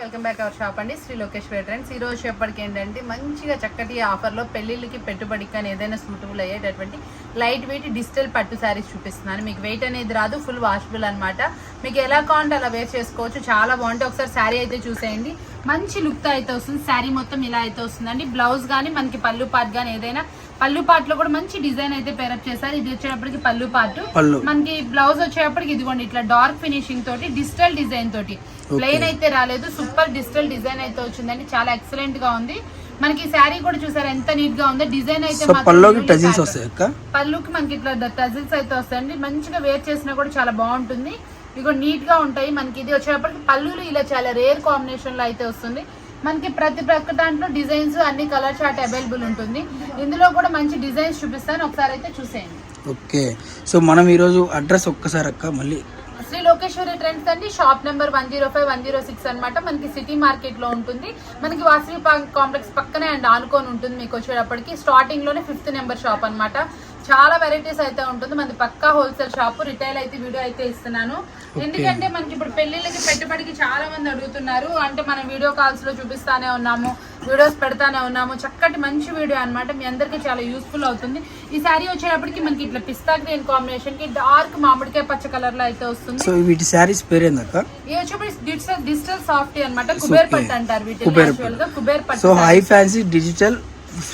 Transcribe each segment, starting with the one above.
Welcome back our shop అండి. Sri Lokeshwari trends. ఈరోజు రోజు ఎప్పటికి ఏంటంటే మంచిగా చక్కటి ఆఫర్లో పెళ్ళిళ్ళకి పెట్టుబడికి కానీ ఏదైనా సూటబుల్ అయ్యేటటువంటి లైట్ వెయిట్ డిజిటల్ పట్టు శారీస్ చూపిస్తున్నాను. మీకు వెయిట్ అనేది రాదు ఫుల్ వాషబుల్ అన్నమాట. మీకు ఎలా కావాలంటే అలా వేర్ చేసుకోవచ్చు. చాలా బాగుంటాయి. ఒకసారి శారీ అయితే చూసేయండి. మంచి లుక్తో అయితే వస్తుంది. శారీ మొత్తం ఇలా అయితే వస్తుందండి. బ్లౌజ్ కానీ మనకి పళ్ళు పాట్ కానీ ఏదైనా పళ్ళు పాట్లో కూడా మంచి డిజైన్ అయితే పేరప్ చేశారు. ఇది వచ్చేటప్పటికి పళ్ళు పాటు. మనకి బ్లౌజ్ వచ్చేటప్పటికి ఇదిగోండి ఇట్లా డార్క్ ఫినిషింగ్ తోటి డిజిటల్ డిజైన్ తోటి. ప్లెయిన్ అయితే రాలేదు. సూపర్ డిజిటల్ డిజైన్ అయితే వచ్చిందండి. చాలా ఎక్సలెంట్గా ఉంది. మనకి శారీ కూడా చూసారు? ఎంత నీట్గా ఉంది. డిజైన్ అయితే unique టజిల్స్. వస్తాయి పళ్ళుకి మనకి ఇట్లా టజిల్స్ అయితే వస్తాయండి. మంచిగా వేర్ చేసినా కూడా చాలా బాగుంటుంది. ఇగో నీట్గా ఉంటాయి. మనకి ఇది వచ్చేటప్పటికి పళ్ళులు ఇలా చాలా రేర్ కాంబినేషన్లో అయితే వస్తుంది. మనకి ప్రతి ప్రక్క దాంట్లో డిజైన్స్ అన్ని కలర్ చార్ట్ అవైలబుల్ ఉంటుంది. ఇందులో కూడా మంచి డిజైన్స్ చూపిస్తాను. ఒకసారి అయితే చూసేయండి. ఓకే. సో మనం ఈరోజు అడ్రస్ ఒక్కసారి అక్క మళ్ళీ శ్రీ లోకేశ్వరి ట్రెండ్స్ అండి. Shop number one zero five one zero six అనమాట మనకి సిటీ మార్కెట్లో ఉంటుంది. మనకి వాసవి కాంప్లెక్స్ పక్కనే అండ్ ఆనుకొని ఉంటుంది మీకు వచ్చేటప్పటికి. స్టార్టింగ్లోనే ఫిఫ్త్ నెంబర్ షాప్ అన్నమాట. చాలా వెరైటీస్ అయితే ఉంటుంది. మనది పక్కా హోల్సేల్ షాప్ రిటైల్ అయితే వీడియో అయితే ఇస్తున్నాను. ఎందుకంటే మనకి ఇప్పుడు పెళ్ళిళ్ళకి పెట్టుబడికి చాలా మంది అడుగుతున్నారు. అంటే మనం వీడియో కాల్స్లో చూపిస్తానే ఉన్నాము వీడియోస్ పెడతానే ఉన్నాము. చక్కటి మంచి వీడియో అన్నమాట. మీ అందరికీ చాలా యూస్ఫుల్ అవుతుంది. ఈ శారీ వచ్చేటప్పటికి మనకి ఇట్లా పిస్తా గ్రీన్ కాంబినేషన్కి డార్క్ మామిడికాయ పచ్చ కలర్లో అయితే వస్తుంది. సో వీటి శారీస్ ఇది వచ్చేప్పుడు డిజిటల్ డిజిటల్ సాఫ్ట్ అన్నమాట. కుబేర్ పట్టు అంటారు వీటిని కుబేర్ పట్టు. So high fancy digital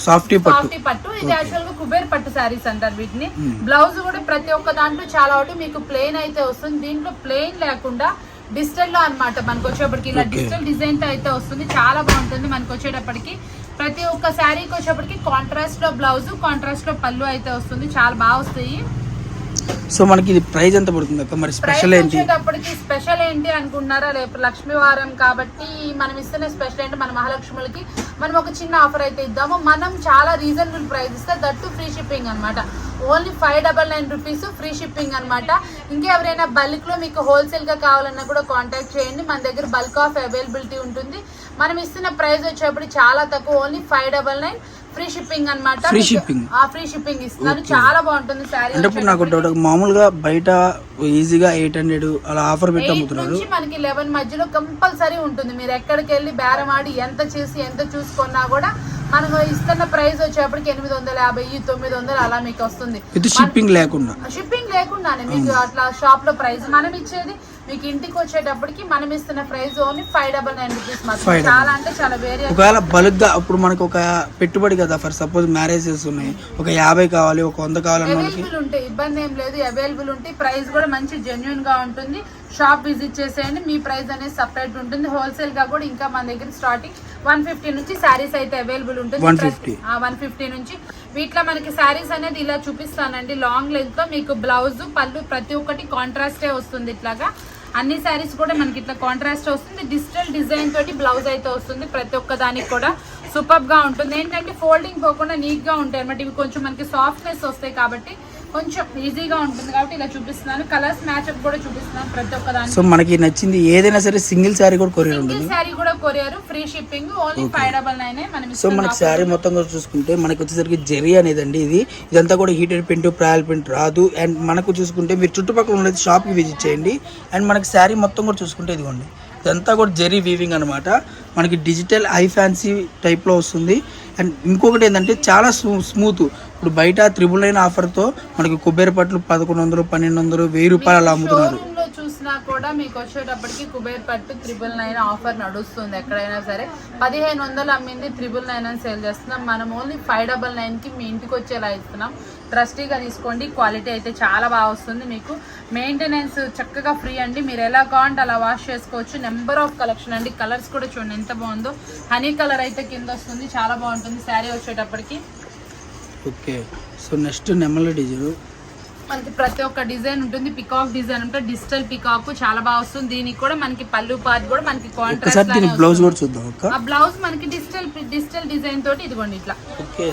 softy పట్టు. పట్టు. ఇది యాక్చువల్గా కుబేర్ పట్టు శారీస్ అంటారు వీటిని. బ్లౌజ్ కూడా ప్రతి ఒక్క దాంట్లో చాలా ఒకటి మీకు ప్లెయిన్ అయితే వస్తుంది. దీంట్లో ప్లెయిన్ లేకుండా డిజిటల్లో అన్నమాట మనకు వచ్చేటప్పటికి ఇలా డిజిటల్ డిజైన్తో అయితే వస్తుంది. చాలా బాగుంటుంది మనకు వచ్చేటప్పటికి. ప్రతి ఒక్క శారీకి వచ్చేటప్పటికి కాంట్రాస్ట్లో బ్లౌజ్ కాంట్రాస్ట్లో పళ్ళు అయితే వస్తుంది. చాలా బాగా వస్తాయి. సో మనకి ఇది ప్రైస్ ఎంత పడుతుంది అక్క? మరి స్పెషల్ ఏంటి? వచ్చేటప్పటికి స్పెషల్ ఏంటి అనుకుంటున్నారా? రేపు లక్ష్మీ వారం కాబట్టి మనం ఇస్తున్న స్పెషల్ ఏంటి? మన మహాలక్ష్ములకి మనం ఒక చిన్న ఆఫర్ అయితే ఇద్దాము. మనం చాలా రీజనబుల్ ప్రైస్ ఇస్తే దట్టు ఫ్రీ షిప్పింగ్ అన్నమాట. Only five double nine rupees free shipping అనమాట ఇంకెవరైనా బల్క్లో మీకు హోల్సేల్గా కావాలన్నా కూడా కాంటాక్ట్ చేయండి. మన దగ్గర బల్క్ ఆఫ్ అవైలబిలిటీ ఉంటుంది. మనం ఇస్తున్న ప్రైస్ వచ్చేటప్పుడు చాలా తక్కువ. Only five double nine free shipping అనమాట Free shipping. ఆ ఫ్రీ షిప్పింగ్ ఇస్తున్నాను చాలా బాగుంటుంది శారీ అంటే ఇప్పుడు నాకు డౌట్ మామూలుగా బయట ఈజీగా ఎయిట్ హండ్రెడ్ అలా ఆఫర్ పెట్టి అమ్ముతున్నారు మనకి లెవెన్ మధ్యలో కంపల్సరీ ఉంటుంది. మీరు ఎక్కడికి వెళ్ళి బేరం ఆడి ఎంత చేసి ఎంత చూసుకున్నా కూడా మనకు ఇస్తున్న ప్రైస్ వచ్చేప్పటికి ఎనిమిది వందల యాభై తొమ్మిది వందలు అలా మీకు వస్తుంది. షిప్పింగ్ లేకుండా. షిప్పింగ్ లేకుండానే మీకు అట్లా షాప్లో ప్రైస్ మనం ఇచ్చేది మీకు ఇంటికి వచ్చేటప్పటికి మనం ఇస్తున్న price only five double nine rupees మాత్రం చాలా అంటే చాలా వేరే ఒకవేళ బల్క్గా ఇప్పుడు మనకు ఒక పెట్టుబడి కదా ఫర్ సపోజ్ మ్యారేజెస్ ఉన్నాయి ఒక యాభై కావాలి ఒక వంద వాళ్ళకి. అవైలబుల్ ఉంటాయి ఇబ్బంది ఏం లేదు అవైలబుల్ ఉంటాయి ప్రైస్ కూడా మంచి జెన్యున్గా ఉంటుంది. షాప్ విజిట్ చేసేయండి మీ ప్రైస్ అనేది సపరేట్ ఉంటుంది. హోల్సేల్గా కూడా ఇంకా మన దగ్గర స్టార్టింగ్ వన్ ఫిఫ్టీ నుంచి శారీస్ అయితే అవైలబుల్ ఉంటుంది. 150. వన్ ఫిఫ్టీ నుంచి. వీటిలో మనకి శారీస్ అనేది ఇలా చూపిస్తానండి. లాంగ్ లెంత్లో మీకు బ్లౌజ్ పళ్ళు ప్రతి ఒక్కటి కాంట్రాస్టే వస్తుంది ఇట్లాగా. అన్ని శారీస్ కూడా మనకి ఇట్లా కాంట్రాస్ట్ వస్తుంది. డిజిటల్ డిజైన్ తోటి బ్లౌజ్ అయితే వస్తుంది. ప్రతి ఒక్క దానికి కూడా సూపర్గా ఉంటుంది. ఏంటంటే ఫోల్డింగ్ పోకుండా నీట్గా ఉంటాయి అనమాట ఇవి కొంచెం మనకి సాఫ్ట్నెస్ వస్తాయి కాబట్టి కొంచెం ఈజీగా ఉంటుంది కాబట్టి ఇలా చూపిస్తున్నాను. కలర్స్ మ్యాచ్అప్ కూడా చూపిస్తున్నాను ప్రతి ఒక్క దానికి. సో మనకి నచ్చింది ఏదైనా సరే సింగిల్ శారీ కూడా కొరియర్ ఉంటుంది. సింగిల్ శారీ కూడా courier free shipping only five double nine మనం సో మనకి శారీ మొత్తం కూడా చూసుకుంటే మనకి వచ్చేసరికి జెరీ అనేది అండి ఇది. ఇదంతా కూడా హీటెడ్ ప్రింట్ ప్రాయల్ ప్రింట్ రాదు. అండ్ మనకు చూసుకుంటే మీరు చుట్టుపక్కల ఉన్నది షాప్కి విజిట్ చేయండి. అండ్ మనకి శారీ మొత్తం కూడా చూసుకుంటే ఇదిగోండి. ఇదంతా కూడా జెరీ వీవింగ్ అనమాట మనకి డిజిటల్ ఐ ఫ్యాన్సీ టైప్లో వస్తుంది. అండ్ ఇంకొకటి ఏంటంటే చాలా స్మూ స్మూత్. ఇప్పుడు బయట త్రిబుల్ నైన్ ఆఫర్తో మనకి కొబ్బరి పట్లు పదకొండు వందలు పన్నెండు వందలు వెయ్యి రూపాయలు అలా అమ్ముతున్నారు. చూసినా కూడా మీకు వచ్చేటప్పటికి కుబేర్ పట్టు త్రిబుల్ నైన్ ఆఫర్ నడుస్తుంది ఎక్కడైనా సరే. పదిహేను వందలు అమ్మింది త్రిబుల్ నైన్ అని సేల్ చేస్తున్నాం. మనం ఓన్లీ ఫైవ్ డబల్ నైన్కి మీ ఇంటికి వచ్చేలా ఇస్తున్నాం. ట్రస్టీగా తీసుకోండి. క్వాలిటీ అయితే చాలా బాగా వస్తుంది మీకు. మెయింటెనెన్స్ చక్కగా ఫ్రీ అండి. మీరు ఎలా కావాలంటే అలా వాష్ చేసుకోవచ్చు. నెంబర్ ఆఫ్ కలెక్షన్ అండి. కలర్స్ కూడా చూడండి ఎంత బాగుందో. హనీ కలర్ అయితే కింద వస్తుంది. చాలా బాగుంటుంది. శారీ వచ్చేటప్పటికి. ఓకే సో నెక్స్ట్ నెమ్మల డిజైన్. మనకి ప్రతి ఒక్క డిజైన్ ఉంటుంది. పికాక్ డిజైన్ ఉంటుంది డిజిటల్ పికాక్ చాలా బాగా వస్తుంది. దీనికి కూడా మనకి పళ్ళు పార్ట్ కూడా మనకి దీని బ్లౌజ్ కూడా చూద్దాం ఆ బ్లౌజ్ మనకి డిజిటల్ డిజిటల్ డిజైన్ తోటి ఇదిగోండి ఇట్లా.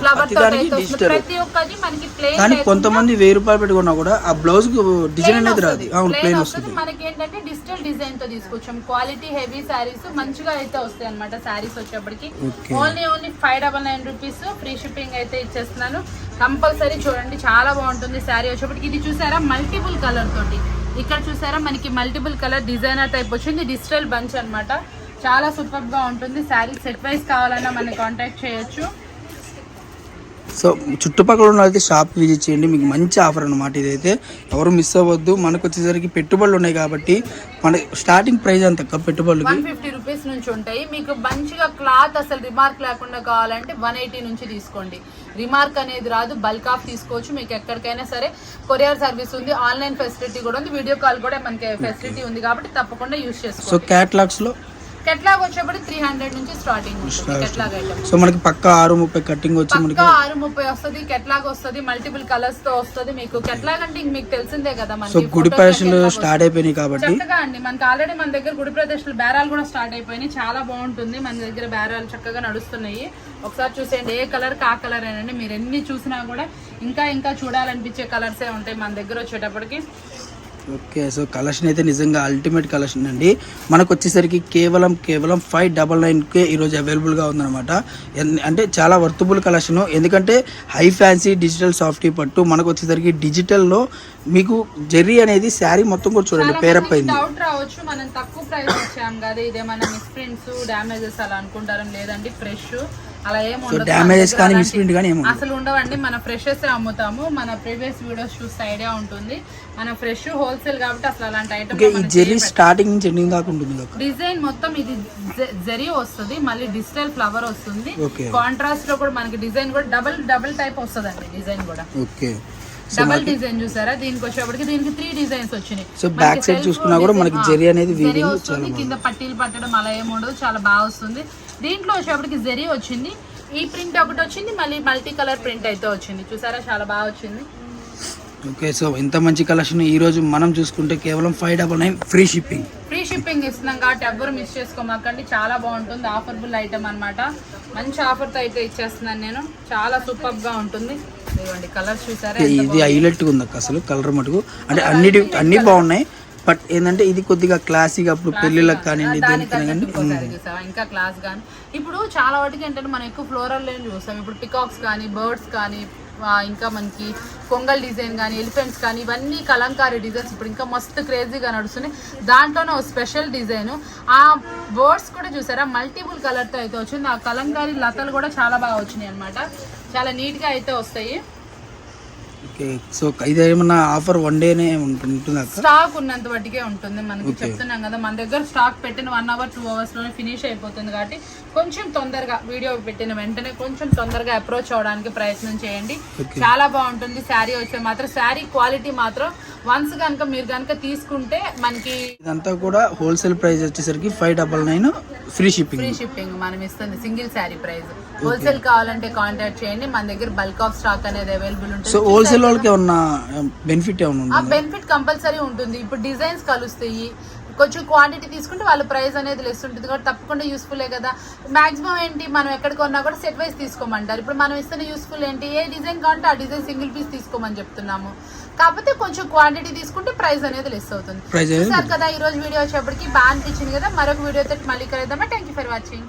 ఫ్లవర్ తోటి ప్రతి ఒక్కటి మనకి ప్లేన్ కానీ కొంతమంది వెయ్యి రూపాయలు పెట్టుకున్నా కూడా ఆ బ్లౌజ్ డిజైన్ అనేది రాదు. అవును ప్లెయిన్ వస్తుంది. మనకి ఏంటంటే డిజిటల్ డిజైన్తో తీసుకొచ్చాం. క్వాలిటీ హెవీ శారీస్ మంచిగా అయితే వస్తాయి అనమాట శారీస్ వచ్చేప్పటికి. Only only five double nine rupees free shipping అయితే ఇచ్చేస్తున్నాను. కంపల్సరీ చూడండి చాలా బాగుంటుంది శారీ వచ్చేప్పటికి. ఇది చూసారా? మల్టిపుల్ కలర్ తోటి. ఇక్కడ చూసారా? మనకి మల్టిపుల్ కలర్ డిజైనర్ టైప్ వచ్చింది. డిజిటల్ బంచ్ అన్నమాట. చాలా సూపర్గా ఉంటుంది. శారీ సెట్ వైజ్ కావాలన్నా మనం కాంటాక్ట్ చేయొచ్చు. సో చుట్టుపక్కల ఉన్న అయితే షాప్ విజిట్ చేయండి. మీకు మంచి ఆఫర్ అన్నమాట ఇదైతే. ఎవరు మిస్ అవ్వద్దు. మనకు వచ్చేసరికి పెట్టుబడులు ఉన్నాయి కాబట్టి మన స్టార్టింగ్ ప్రైస్ అంత పెట్టుబడులకి? వన్ ఫిఫ్టీ రూపీస్ నుంచి ఉంటాయి. మీకు మంచిగా క్లాత్ అసలు రిమార్క్ లేకుండా కావాలంటే వన్ ఎయిటీ నుంచి తీసుకోండి. రిమార్క్ అనేది రాదు. బల్క్ ఆఫ్ తీసుకోవచ్చు. మీకు ఎక్కడికైనా సరే కొరియర్ సర్వీస్ ఉంది. ఆన్లైన్ ఫెసిలిటీ కూడా ఉంది. వీడియో కాల్ కూడా మనకి ఫెసిలిటీ ఉంది కాబట్టి తప్పకుండా యూస్ సో చేసుకోండి క్యాట్లాగ్స్లో కెట్లాగ్ వచ్చేప్పుడు త్రీ హండ్రెడ్ నుంచి స్టార్టింగ్ కెట్లాగ్ ఐటమ్ సో మనకి పక్క ఆరు ముప్పై కటింగ్ వచ్చి పక్కా ఆరు ముప్పై వస్తుంది కెట్లాగ్ వస్తుంది మల్టిపుల్ కలర్స్తో వస్తుంది మీకు. కెట్లాగ్ అంటే ఇంక మీకు తెలిసిందే కదా సో మనకి గుడి ప్రదర్శనలు స్టార్ట్ అయిపోయినాయి కాబట్టి చక్కగా అండి. మనకి ఆల్రెడీ మన దగ్గర గుడి ప్రదర్శనలు బేరాలు కూడా స్టార్ట్ అయిపోయినాయి. చాలా బాగుంటుంది. మన దగ్గర బేరాలు చక్కగా నడుస్తున్నాయి. ఒకసారి చూసేయండి ఏ కలర్ కా కలర్ అయినండి. మీరు ఎన్ని చూసినా కూడా ఇంకా ఇంకా చూడాలనిపించే కలర్సే ఉంటాయి మన దగ్గర వచ్చేటప్పటికి. ఓకే సో కలెక్షన్ అయితే నిజంగా అల్టిమేట్ కలెక్షన్ అండి. మనకు వచ్చేసరికి కేవలం కేవలం ఫైవ్ డబల్ నైన్కే ఈరోజు అవైలబుల్గా ఉందన్నమాట. అంటే చాలా వర్తబుల్ కలెక్షన్ ఎందుకంటే హై ఫ్యాన్సీ డిజిటల్ సాఫ్టీ పట్టు మనకు వచ్చేసరికి డిజిటల్లో మీకు జెర్రీ అనేది శారీ మొత్తం కూడా చూడండి పేరప్ అయింది. డౌట్ రావచ్చు మనం తక్కువ ప్రైస్ ఇచ్చాం కదా డ్యామేజెస్ అలా అనుకుంటారం లేదండి ఫ్రెష్ అలా డ్యామేజెస్ కానీ మిస్ప్రింట్ కానీ అసలు ఉండవండి. మన ఫ్రెషెస్ అమ్ముతాము. మన ప్రీవియస్ వీడియోస్ చూస్తే ఐడియా ఉంటుంది. మన ఫ్రెష్ హోల్సేల్ కాబట్టి అసలు అలాంటి ఈ ఐటమ్ జెర్రీ స్టార్టింగ్ నుంచి ఎండింగ్ దాకా ఉంటుంది డిజైన్ మొత్తం ఇది జరీ వస్తుంది. మళ్ళీ డిజిటల్ ఫ్లవర్ వస్తుంది. కాంట్రాస్ట్లో కూడా మనకి డిజైన్ కూడా డబల్ డబల్ టైప్ వస్తుందండి డిజైన్ కూడా. ఓకే. డబల్ డిజైన్ చూసారా? దీనికి వచ్చేప్పటికి దీనికి త్రీ డిజైన్స్ వచ్చినాయి. సో బ్యాక్ సైడ్ చూసుకున్నా కూడా మనకి జెరీ అనేది జరీ కింద పట్టీలు పట్టడం అలా ఏమి ఉండదు. చాలా బాగా వస్తుంది. దీంట్లో వచ్చేప్పటికి జరీ వచ్చింది. ఈ ప్రింట్ ఒకటి వచ్చింది మళ్ళీ మల్టీ కలర్ ప్రింట్ అయితే వచ్చింది. చూసారా? చాలా బాగా వచ్చింది. ఓకే సో ఇంత మంచి కలెక్షన్ ఈ రోజు మనం చూసుకుంటే కేవలం five double nine free shipping free shipping ఇస్తున్నాం కాబట్టి ఎవ్వరు మిస్ చేసుకోమాకండి. చాలా బాగుంటుంది. ఆఫర్బుల్ ఐటమ్ అన్నమాట. మంచి ఆఫర్తో అయితే ఇచ్చేస్తున్నాను నేను. చాలా సూపర్గా ఉంటుంది. ఇదిగోండి కలర్స్ చూసారా? ఇది హైలైట్ ఉంది అసలు కలర్ మటుకు. అంటే అన్నిటి అన్ని బాగున్నాయి. బట్ ఏంటంటే ఇది కొద్దిగా క్లాసిక్ అప్పుడు పెళ్ళిళ్ళకి కానివ్వండి దానికి కానీ ఇంకా క్లాస్ కానీ ఇప్పుడు చాలా వాటికి ఏంటంటే మనం ఎక్కువ ఫ్లోరల్ చూస్తాం. ఇప్పుడు పికాక్స్ కానీ బర్డ్స్ కానీ ఇంకా మనకి పొంగల్ డిజైన్ కానీ ఎలిఫెంట్స్ కానీ ఇవన్నీ కలంకారీ డిజైన్స్ ఇప్పుడు ఇంకా మస్తు క్రేజీగా నడుస్తున్నాయి. దాంట్లోనే ఒక స్పెషల్ డిజైన్ ఆ బర్డ్స్ కూడా చూసారా? మల్టిపుల్ కలర్తో అయితే వచ్చింది. ఆ కలంకారీ లతలు కూడా చాలా బాగా వచ్చినాయి అనమాట చాలా నీట్గా అయితే వస్తాయి. ఓకే సో ఇది ఏమన్నా ఆఫర్ వన్ డేనే ఉంటుంది స్టాక్ ఉన్నంత మట్టుకే ఉంటుంది. మనకి చెప్తున్నాం కదా మన దగ్గర స్టాక్ పెట్టిన వన్ అవర్ టూ అవర్స్లోనే ఫినిష్ అయిపోతుంది కాబట్టి కొంచెం తొందరగా వీడియో పెట్టిన వెంటనే కొంచెం తొందరగా అప్రోచ్ అవడానికి ప్రయత్నం చేయండి. చాలా బాగుంటుంది. శారీ వచ్చే మాత్రం శారీ క్వాలిటీ మాత్రం వన్స్ కనుక మీరు కనుక తీసుకుంటే మనకి ఇదంతా కూడా హోల్సేల్ ప్రైస్ వచ్చేసరికి five double nine free shipping. Free shipping మనం ఇస్తుంది సింగిల్ శారీ ప్రైస్. హోల్సేల్ కావాలంటే కాంటాక్ట్ చేయండి మన దగ్గర బల్క్ ఆఫ్ స్టాక్ అనేది అవైలబుల్ సో ఉంటుంది హోల్సేల్ వాళ్ళకి ఏమన్నా బెనిఫిట్ ఏమన్నా బెనిఫిట్ కంపల్సరీ ఉంటుంది. ఇప్పుడు డిజైన్స్ కలుస్తాయి కొంచెం క్వాంటిటీ తీసుకుంటే వాళ్ళ ప్రైస్ అనేది లెస్ ఉంటుంది. కాబట్టి తప్పకుండా యూస్ఫుల్లే కదా. మాక్సిమం ఏంటి? మనం ఎక్కడ కొన్నా కూడా సెట్ వైస్ తీసుకోమంటారు. ఇప్పుడు మనం ఇస్తున్న యూస్ఫుల్ ఏంటి? ఏ డిజైన్ కావాలంటే ఆ డిజైన్ సింగిల్ పీస్ తీసుకోమని చెప్తున్నాము. కాకపోతే కొంచెం క్వాంటిటీ తీసుకుంటే ప్రైస్ అనేది లెస్ అవుతుంది. చూసారు కదా ఈ రోజు వీడియో వచ్చేప్పటికి బాగా అనిపించింది కదా. మరొక వీడియోతో మళ్ళీ కలుద్దామా? Thank you for watching